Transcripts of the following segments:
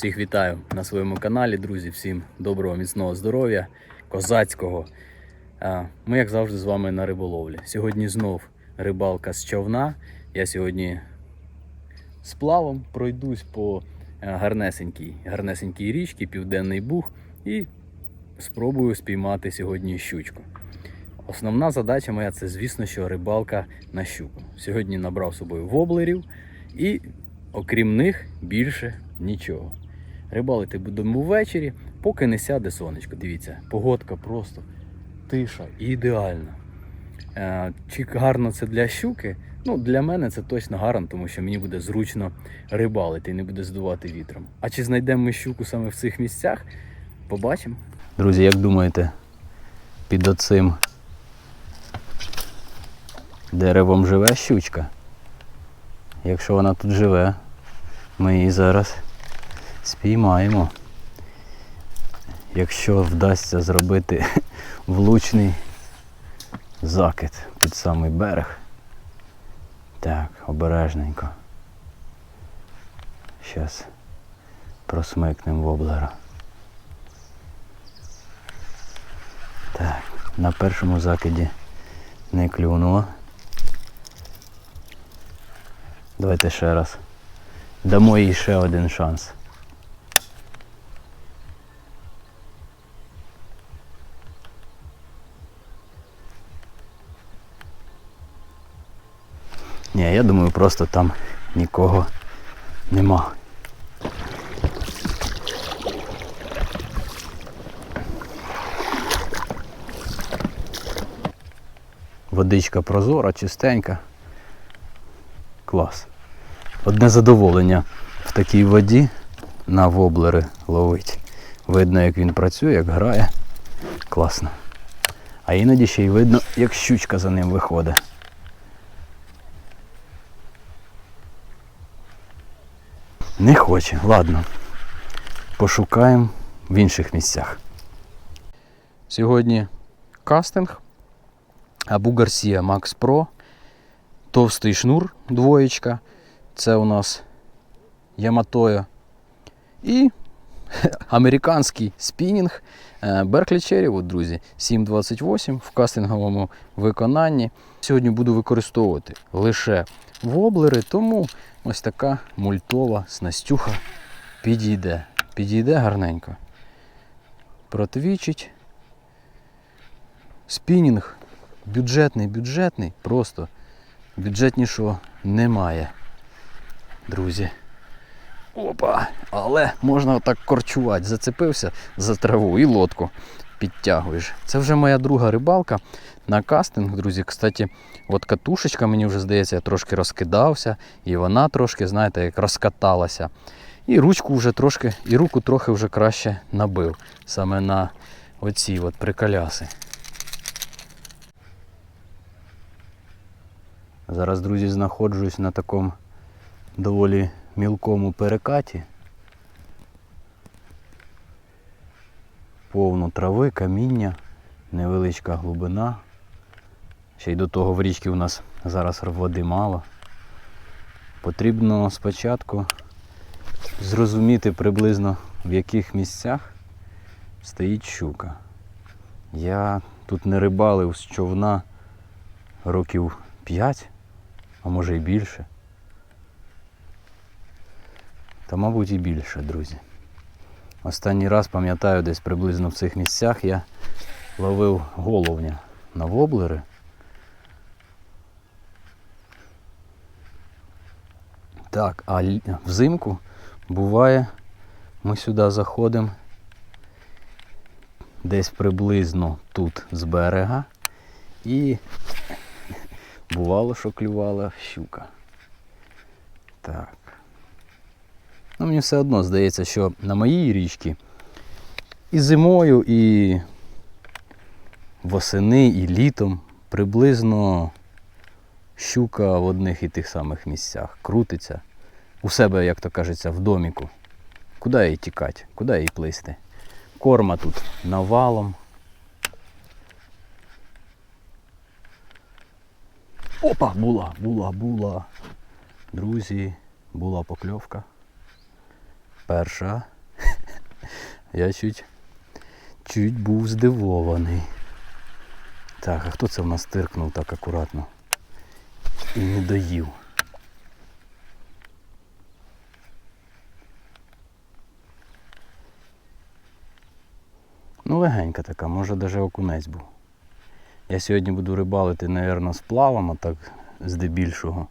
Всіх вітаю на своєму каналі, друзі. Всім доброго, міцного здоров'я, козацького. Ми, як завжди, з вами на риболовлі. Сьогодні знов рибалка з човна. Я сьогодні з плавом пройдусь по е, гарнесенькій, гарнесенькій річці, Південний Буг, і спробую спіймати сьогодні щучку. Основна задача моя це, звісно, що рибалка на щуку. Сьогодні набрав з собою воблерів і, окрім них, більше нічого. Рибалити будемо ввечері, поки не сяде сонечко. Дивіться, погодка просто тиша, ідеальна. Е, Чи гарно це для щуки? Ну, для мене це точно гарно, тому що мені буде зручно рибалити і не буде здувати вітром. А чи знайдемо ми щуку саме в цих місцях? Побачимо. Друзі, як думаєте, під оцим деревом живе щучка? Якщо вона тут живе, ми її зараз спіймаємо. Якщо вдасться зробити влучний закид під самий берег. Так, обережненько. Зараз просмикнемо воблера. Так, на першому закиді не клюнуло. Давайте ще раз. Дамо їй ще один шанс. Ні, я думаю, просто там нікого нема. Водичка прозора, чистенька. Клас. Одне задоволення в такій воді на воблери ловить. Видно, як він працює, як грає. Класно. А іноді ще й видно, як щучка за ним виходить. Не хоче. Ладно. Пошукаємо в інших місцях. Сьогодні кастинг Абу Гарсія Max Pro. Товстий шнур двоєчка. Це у нас Яматоя. І американський спінінг Берклі Cherry, от, друзі, 728 в кастинговому виконанні. Сьогодні буду використовувати лише воблери, тому ось така мультова снастюха підійде. Підійде гарненько. Протвічить. Спінінг бюджетний, бюджетний, просто бюджетнішого немає. Друзі. Опа! Але можна отак корчувати. Зацепився за траву і лодку підтягуєш. Це вже моя друга рибалка на кастинг, друзі. Кстати, от катушечка, мені вже здається, я трошки розкидався, і вона трошки, знаєте, як розкаталася. І ручку вже трошки, і руку трохи вже краще набив. Саме на оці от приколяси. Зараз, друзі, знаходжусь на такому доволі мілкому перекаті. Повно трави, каміння, невеличка глибина. Ще й до того в річці у нас зараз води мало. Потрібно спочатку зрозуміти приблизно в яких місцях стоїть щука. Я тут не рибалив з човна років 5, а може і більше. Та, мабуть, і більше, друзі. Останній раз пам'ятаю, десь приблизно в цих місцях я ловив головня на воблери. Так, а взимку буває, ми сюди заходимо десь приблизно тут з берега і бувало, що клювала щука. Так. Ну, мені все одно здається, що на моїй річці і зимою, і восени, і літом приблизно щука в одних і тих самих місцях крутиться. У себе, як то кажеться, в доміку. Куди їй тікати? Куди їй плисти? Корма тут навалом. Опа, була, була, була. Друзі, була покльовка. перша. Я чуть, чуть був здивований. Так, а хто це в нас тиркнув так акуратно? І не доїв. Ну, легенька така, може навіть окунець був. Я сьогодні буду рибалити, мабуть, з плавом, а так здебільшого.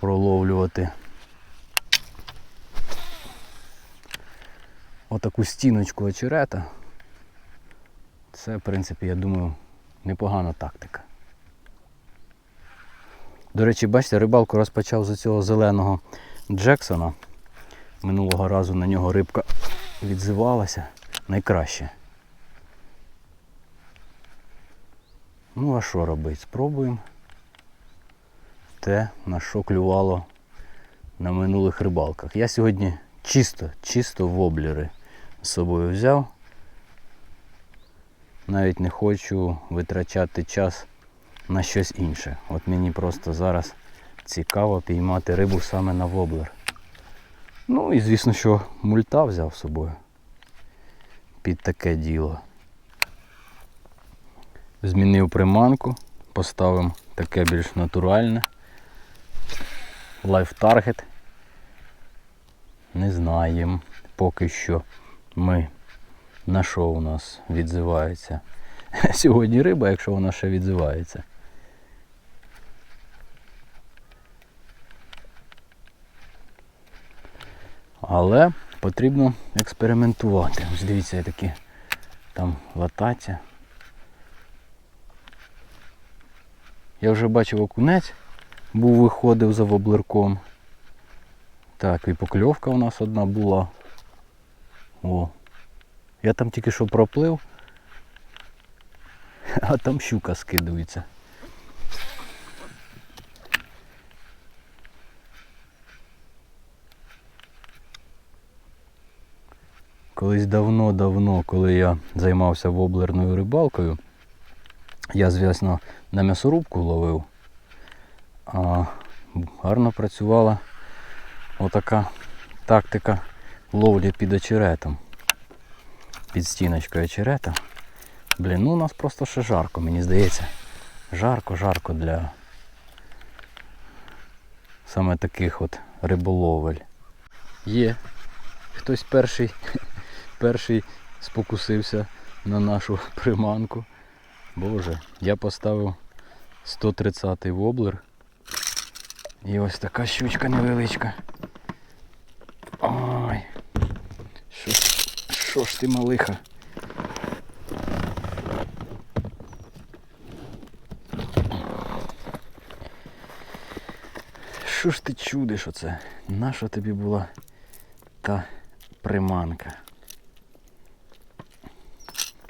Проловлювати. Отаку стіночку очерета. Це, в принципі, я думаю, непогана тактика. До речі, бачите, рибалку розпочав з цього зеленого Джексона. Минулого разу на нього рибка відзивалася найкраще. Ну а що робити? Спробуємо те, на що клювало на минулих рибалках. Я сьогодні чисто, чисто воблери з собою взяв. Навіть не хочу витрачати час на щось інше. От мені просто зараз цікаво піймати рибу саме на воблер. Ну і звісно, що мульта взяв з собою під таке діло. Змінив приманку, поставив таке більш натуральне. Life Target. Не знаємо поки що ми на що у нас відзивається. Сьогодні риба, якщо вона ще відзивається. Але потрібно експериментувати. Ось дивіться, я такі там лататься. Я вже бачив окунець, був виходив за воблерком. Так, і покльовка у нас одна була. О. Я там тільки що проплив, а там щука скидується. Колись давно-давно, коли я займався воблерною рибалкою, я, звісно, на м'ясорубку ловив, а гарно працювала отака тактика ловлі під очеретом. Під стіночкою очерета. Блін, ну у нас просто ще жарко, мені здається. Жарко-жарко для саме таких от риболовель. Є. Хтось перший, перший спокусився на нашу приманку. Боже, я поставив 130-й воблер. І ось така щучка невеличка. Ой. Що, що ж ти малиха? Що ж ти чудиш оце? Наша тобі була та приманка?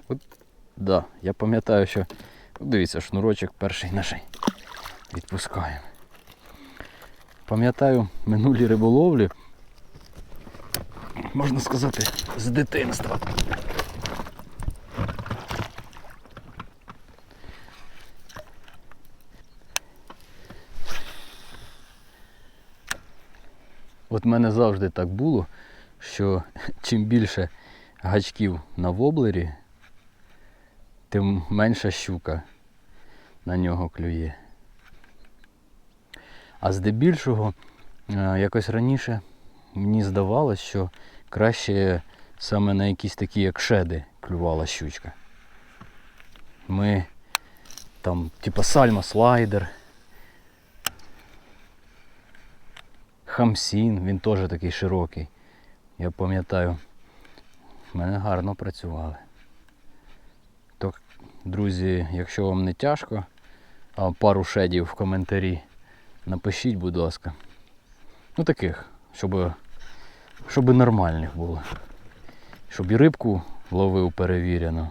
От, да, я пам'ятаю, що дивіться, шнурочок перший наш відпускаємо. Пам'ятаю минулі риболовлі, можна сказати, з дитинства. От мене завжди так було, що чим більше гачків на воблері, тим менша щука на нього клює. А здебільшого, е, якось раніше мені здавалось, що краще саме на якісь такі, як шеди, клювала щучка. Ми там, типа сальма слайдер. Хамсін, він теж такий широкий. Я пам'ятаю, в мене гарно працювали. Друзі, якщо вам не тяжко, пару шедів в коментарі напишіть, будь ласка. Ну таких, щоб, щоб нормальних було. Щоб і рибку ловив перевірено.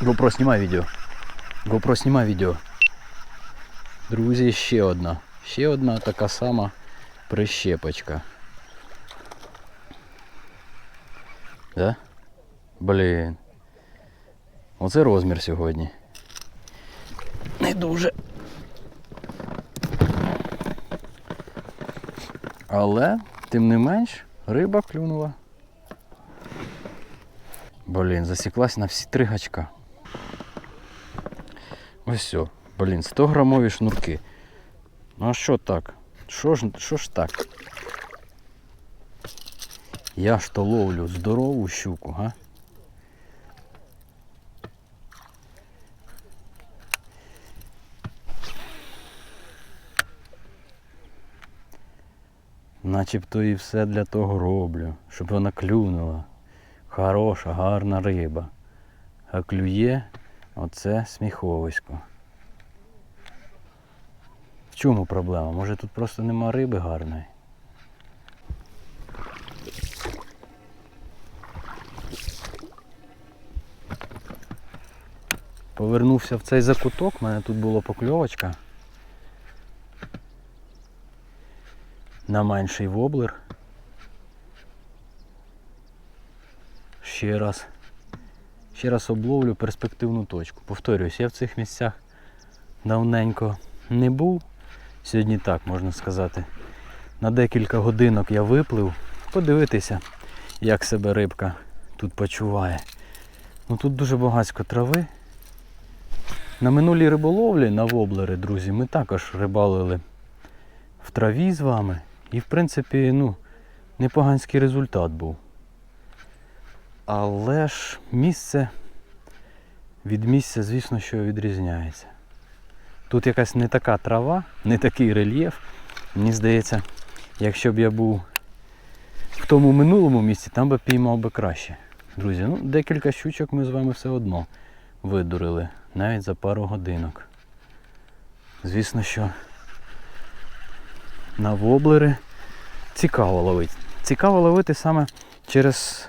GoPro, знімай відео. GoPro, знімай відео. Друзі, ще одна. Ще одна така сама Прищепочка. Да? Блін. Оце розмір сьогодні. Не дуже. Але, тим не менш, риба клюнула. Блін, засіклась на всі три гачка. Ось все. Блін, 100 грамові шнурки. Ну а що так? Що ж, що ж так? Я ж то ловлю здорову щуку, га? Начебто і все для того роблю, щоб вона клюнула. Хороша, гарна риба. А клює оце сміховисько. В чому проблема? Може тут просто нема риби гарної? Повернувся в цей закуток, в мене тут була покльовочка. На менший воблер. Ще раз. Ще раз обловлю перспективну точку. Повторюсь, я в цих місцях давненько не був. Сьогодні так можна сказати. На декілька годинок я виплив, подивитися, як себе рибка тут почуває. Ну тут дуже багатько трави. На минулій риболовлі на воблери, друзі, ми також рибалили в траві з вами. І в принципі, ну, непоганський результат був. Але ж місце від місця, звісно, що відрізняється. Тут якась не така трава, не такий рельєф. Мені здається, якщо б я був в тому минулому місці, там би піймав би краще. Друзі, ну декілька щучок ми з вами все одно видурили, навіть за пару годинок. Звісно, що на воблери цікаво ловити. Цікаво ловити саме через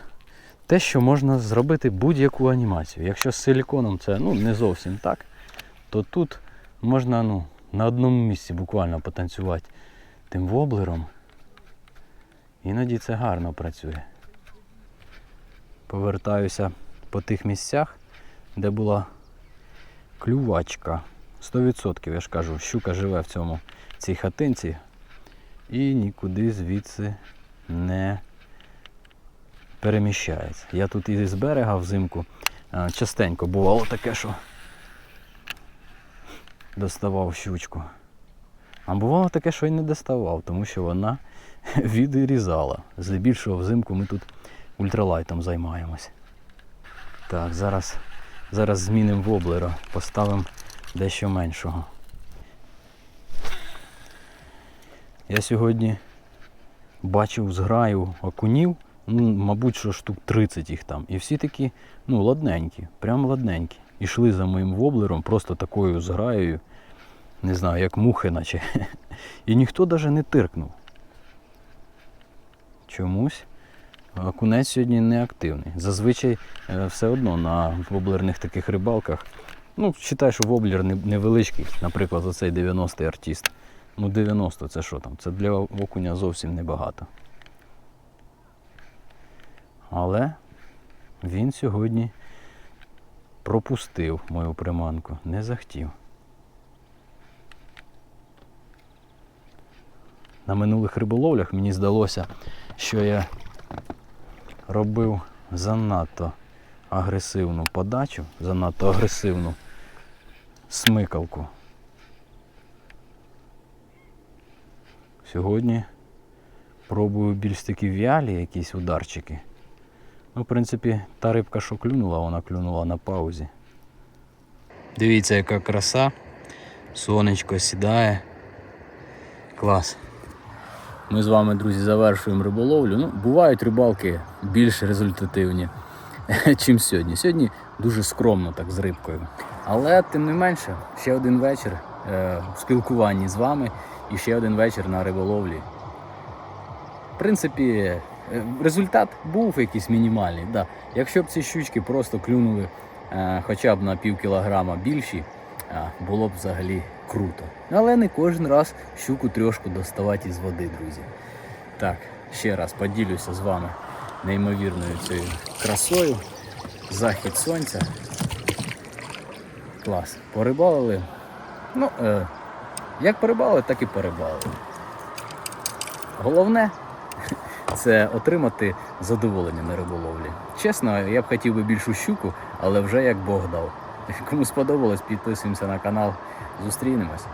те, що можна зробити будь-яку анімацію. Якщо з силіконом це ну, не зовсім так, то тут можна ну, на одному місці буквально потанцювати тим воблером. Іноді це гарно працює. Повертаюся по тих місцях, де була клювачка. 100%, я ж кажу, щука живе в цьому цій хатинці і нікуди звідси не переміщається. Я тут і з берега взимку частенько бувало таке, що доставав щучку. А бувало таке, що й не доставав, тому що вона відрізала. Здебільшого взимку ми тут ультралайтом займаємось. Так, зараз, зараз змінимо воблера, поставимо дещо меншого. Я сьогодні бачив зграю окунів, ну, мабуть, що штук 30 їх там. І всі такі, ну, ладненькі, прям ладненькі. Ішли за моїм воблером, просто такою зграєю, не знаю, як мухи, наче. І ніхто навіть не тиркнув. Чомусь окунець сьогодні не активний. Зазвичай е, все одно на воблерних таких рибалках. Ну, вважай, що воблер невеличкий, наприклад, оцей 90-й артист. Ну 90 це що там? Це для окуня зовсім небагато. Але він сьогодні пропустив мою приманку, не захотів. На минулих риболовлях мені здалося, що я робив занадто агресивну подачу, занадто агресивну смикалку. Сьогодні пробую більш такі вялі якісь ударчики. Ну, в принципі, та рибка, що клюнула, вона клюнула на паузі. Дивіться, яка краса. Сонечко сідає. Клас. Ми з вами, друзі, завершуємо риболовлю. Ну, бувають рибалки більш результативні, чим сьогодні. Сьогодні дуже скромно так з рибкою. Але тим не менше, ще один вечір е, в спілкуванні з вами і ще один вечір на риболовлі. В принципі, результат був якийсь мінімальний. Да. Якщо б ці щучки просто клюнули е, хоча б на пів кілограма більші, е, було б взагалі круто. Але не кожен раз щуку трьошку доставати із води, друзі. Так, ще раз поділюся з вами неймовірною цією красою. Захід сонця. Клас. Порибалили. Ну, е, як порибалили, так і порибалили. Головне це отримати задоволення на риболовлі. Чесно, я б хотів би більшу щуку, але вже як Бог дав. Кому сподобалось, підписуємося на канал. Зустрінемось.